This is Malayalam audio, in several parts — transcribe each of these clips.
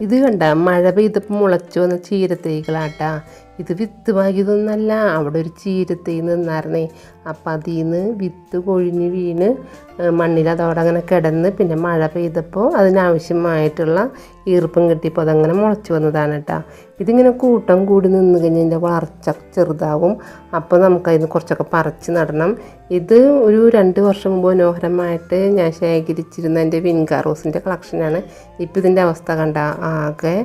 ഇത് കണ്ട മഴ പെയ്തപ്പോൾ മുളച്ചു വന്ന ചീരത്തൈകളാട്ടാ ഇത് വിത്ത് പാകിയതൊന്നല്ല അവിടെ ഒരു ചീരത്തൈ നിന്നായിരുന്നേ. അപ്പം അതിൽ നിന്ന് വിത്ത് കൊഴിഞ്ഞ് വീണ് മണ്ണിൽ അതോടെ അങ്ങനെ കിടന്ന് പിന്നെ മഴ പെയ്തപ്പോൾ അതിനാവശ്യമായിട്ടുള്ള ഈർപ്പം കിട്ടിയപ്പോൾ അതങ്ങനെ മുളച്ച് വന്നതാണ് കേട്ടോ ഇതിങ്ങനെ കൂട്ടം കൂടി നിന്ന് കഴിഞ്ഞാൽ വളർച്ച ചെറുതാവും. അപ്പോൾ നമുക്കതിന് കുറച്ചൊക്കെ പറിച്ച് നടണം. ഇത് ഒരു രണ്ട് വർഷം മുമ്പ് മനോഹരമായിട്ട് ഞാൻ ശേഖരിച്ചിരുന്ന എന്റെ വിൻകാ റോസിന്റെ കളക്ഷനാണ്. ഇപ്പോൾ ഇതിന്റെ അവസ്ഥ കണ്ട ആകെ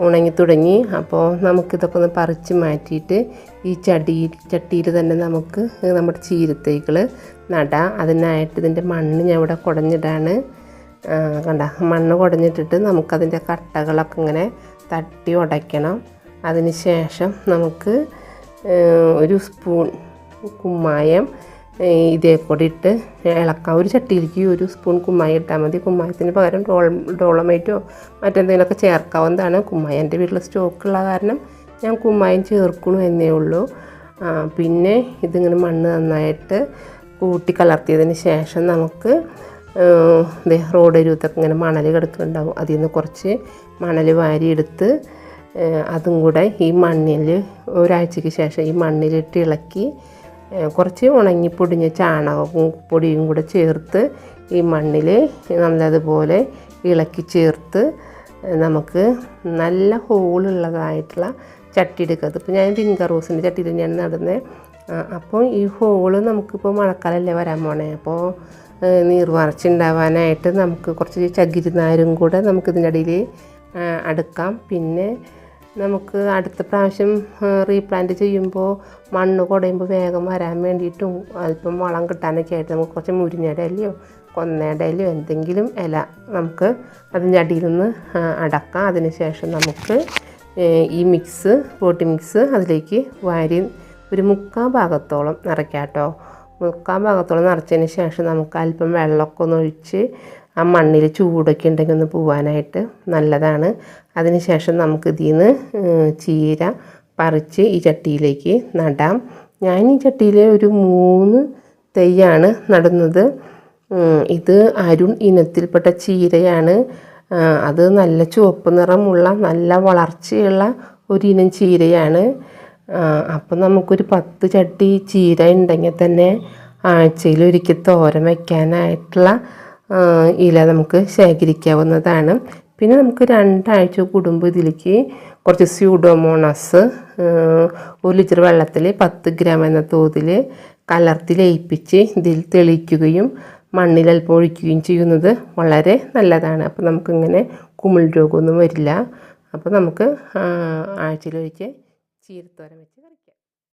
ഉണങ്ങി തുടങ്ങി അപ്പോൾ നമുക്കിതൊക്കെ ഒന്ന് പറിച്ച് മാറ്റിയിട്ട് ഈ ചടി ചട്ടിയിൽ തന്നെ നമുക്ക് നമ്മുടെ ചീരത്തൈകൾ നടാം. അതിനായിട്ട് ഇതിന്റെ മണ്ണ് ഞാൻ ഇവിടെ കുടഞ്ഞിടാണ്. കണ്ട മണ്ണ് കുടഞ്ഞിട്ടിട്ട് നമുക്കതിന്റെ കട്ടകളൊക്കെ ഇങ്ങനെ തട്ടി ഉടയ്ക്കണം. അതിന് ശേഷം നമുക്ക് ഒരു സ്പൂൺ കുമ്മായം ഇതേ കൂടി ഇട്ട് ഇളക്കാം ഒരു ചട്ടിയിലേക്ക് ഒരു സ്പൂൺ കുമ്മായി ഇട്ടാൽ മതി. കുമ്മായത്തിന് പകരം ഡോൾ ഡോളമൈറ്റോ മറ്റെന്തെങ്കിലുമൊക്കെ ചേർക്കാവുന്നതാണ്. കുമ്മായി എന്റെ വീട്ടിൽ സ്റ്റോക്കുള്ള കാരണം ഞാൻ കുമ്മായം ചേർക്കണു എന്നേ ഉള്ളൂ. പിന്നെ ഇതിങ്ങനെ മണ്ണ് നന്നായിട്ട് കൂട്ടി കലർത്തിയതിന് ശേഷം നമുക്ക് റോഡ് രൂപത്തൊക്കെ ഇങ്ങനെ മണൽ കിടക്കുന്നുണ്ടാവും. അതിൽ നിന്ന് കുറച്ച് മണൽ വാരിയെടുത്ത് അതും കൂടെ ഈ മണ്ണിൽ ഒരാഴ്ചയ്ക്ക് ശേഷം ഈ മണ്ണിലിട്ട് ഇളക്കി കുറച്ച് ഉണങ്ങിപ്പൊടിഞ്ഞ ചാണകവും പൊടിയും കൂടെ ചേർത്ത് ഈ മണ്ണിൽ നല്ലതുപോലെ ഇളക്കി ചേർത്ത് നമുക്ക് നല്ല ഹോളുള്ളതായിട്ടുള്ള ചട്ടി എടുക്കുക. അതിപ്പോൾ ഞാൻ പിങ്ക റോസിന്റെ ചട്ടി തന്നെയാണ് നടുന്നത് അപ്പോൾ ഈ ഹോൾ നമുക്കിപ്പോൾ മഴക്കാലമല്ലേ വരാൻ പോണേ. അപ്പോൾ നീർവാർച്ചുണ്ടാവാനായിട്ട് നമുക്ക് കുറച്ച് ചകിരിനാരും കൂടെ നമുക്കിതിന്റെ ഇടയിൽ അടുക്കാം. പിന്നെ നമുക്ക് അടുത്ത പ്രാവശ്യം റീപ്ലാന്റ് ചെയ്യുമ്പോൾ മണ്ണ് കുടയുമ്പോൾ വേഗം വരാൻ വേണ്ടിയിട്ടും അല്പം വളം കിട്ടാനൊക്കെ ആയിട്ട് നമുക്ക് കുറച്ച് മുരിഞ്ഞയുടെ ഇലയോ കൊന്നയുടെ എന്തെങ്കിലും ഇല നമുക്ക് അതിന്റെ അടിയിൽ നിന്ന് അടക്കാം. അതിന് ശേഷം നമുക്ക് ഈ മിക്സ് പോട്ടി മിക്സ് അതിലേക്ക് വാരി ഒരു മുക്കാൽ ഭാഗത്തോളം നിറയ്ക്കാം കേട്ടോ. മുക്കാൽ ഭാഗത്തോളം നിറച്ചതിന് ശേഷം നമുക്ക് അല്പം വെള്ളമൊക്കെ ഒന്ന് ഒഴിച്ച് ആ മണ്ണിൽ ചൂടൊക്കെ ഉണ്ടെങ്കിൽ ഒന്ന് പോവാനായിട്ട് നല്ലതാണ്. അതിന് ശേഷം നമുക്ക് ഇതിൽ നിന്ന് ചീര പറിച്ച് ഈ ചട്ടിയിലേക്ക് നടാം. ഞാൻ ഈ ചട്ടിയിൽ ഒരു മൂന്ന് തെയ്യാണ് നടുന്നത്. ഇത് അരുൺ ഇനത്തിൽപ്പെട്ട ചീരയാണ്. അത് നല്ല ചുവപ്പ് നിറമുള്ള നല്ല വളർച്ചയുള്ള ഒരിനം ചീരയാണ്. അപ്പം നമുക്കൊരു പത്ത് ചട്ടി ചീര ഉണ്ടെങ്കിൽ തന്നെ ആഴ്ചയിൽ ഒരിക്കൽ തോരൻ വയ്ക്കാനായിട്ടുള്ള ഇല നമുക്ക് ശേഖരിക്കാവുന്നതാണ്. പിന്നെ നമുക്ക് രണ്ടാഴ്ച കൂടുമ്പോൾ ഇതിലേക്ക് കുറച്ച് സ്യൂഡോമോണസ് ഒരു ലിറ്റർ വെള്ളത്തിൽ പത്ത് ഗ്രാം എന്ന തോതിൽ കലർത്തി ലയിപ്പിച്ച് ഇതിൽ തെളിക്കുകയും മണ്ണിൽ അല്പം ഒഴിക്കുകയും ചെയ്യുന്നത് വളരെ നല്ലതാണ്. അപ്പോൾ നമുക്കിങ്ങനെ കുമിൾ രോഗമൊന്നും വരില്ല. അപ്പോൾ നമുക്ക് ആഴ്ചയിലൊരിക്കൽ ചീരത്തോരൻ വെച്ച്